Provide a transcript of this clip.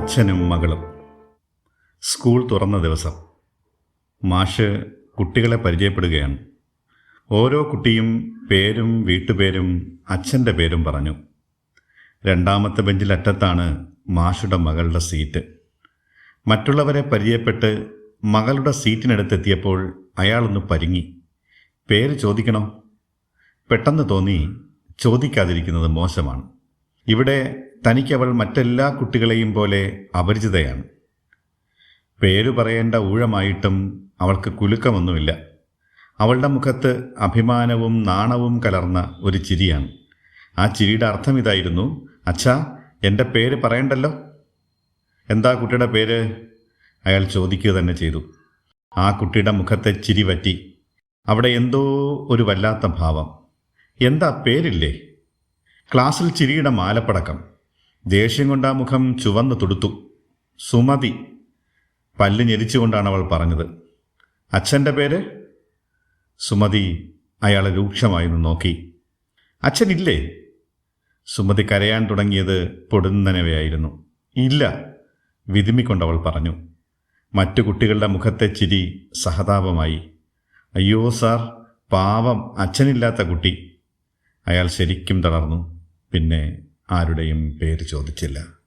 അച്ഛനും മകളും. സ്കൂൾ തുറന്ന ദിവസം. മാഷ് കുട്ടികളെ പരിചയപ്പെടുകയാണ്. ഓരോ കുട്ടിയും പേരും വീട്ടുപേരും അച്ഛന്റെ പേരും പറഞ്ഞു. രണ്ടാമത്തെ ബെഞ്ചിൽ അറ്റത്താണ് മാഷുടെ മകളുടെ സീറ്റ്. മറ്റുള്ളവരെ പരിചയപ്പെട്ട് മകളുടെ സീറ്റിനടുത്തെത്തിയപ്പോൾ അയാളൊന്ന് പരിങ്ങി. പേര് ചോദിക്കണോ? പെട്ടെന്ന് തോന്നി ചോദിക്കാതിരിക്കുന്നത് മോശമാണ്. ഇവിടെ തനിക്കവൾ മറ്റെല്ലാ കുട്ടികളെയും പോലെ അപരിചിതയാണ്. പേരു പറയേണ്ട ഊഴമായിട്ടും അവൾക്ക് കുലുക്കമൊന്നുമില്ല. അവളുടെ മുഖത്ത് അഭിമാനവും നാണവും കലർന്ന ഒരു ചിരിയാണ്. ആ ചിരിയുടെ അർത്ഥം ഇതായിരുന്നു അച്ഛാ എന്റെ പേര് പറയണ്ടല്ലോ? എന്താ കുട്ടിയുടെ പേര്? അയാൾ ചോദിക്കുക തന്നെ ചെയ്തു. ആ കുട്ടിയുടെ മുഖത്തെ ചിരി പറ്റി അവിടെ എന്തോ ഒരു വല്ലാത്ത ഭാവം. എന്താ പേരില്ലേ? ക്ലാസ്സിൽ ചിരിയുടെ മാലപ്പടക്കം. ദേഷ്യം കൊണ്ട് ആ മുഖം ചുവന്ന് തുടുത്തു. സുമതി പല്ല് ഞെരിച്ചുകൊണ്ടാണ് അവൾ പറഞ്ഞത്. അച്ഛന്റെ പേര്? സുമതി അയാളെ രൂക്ഷമായി നിന്ന് നോക്കി. അച്ഛനില്ലേ? സുമതി കരയാൻ തുടങ്ങിയത് പൊടുന്നനവയായിരുന്നു. ഇല്ല വിതുമ്മിക്കൊണ്ടവൾ പറഞ്ഞു. മറ്റു കുട്ടികളുടെ മുഖത്തെ ചിരി സഹതാപമായി. അയ്യോ സാർ പാവം അച്ഛനില്ലാത്ത കുട്ടി. അയാൾ ശരിക്കും തളർന്നു. പിന്നെ ആരുടെയും പേര് ചോദിച്ചില്ല.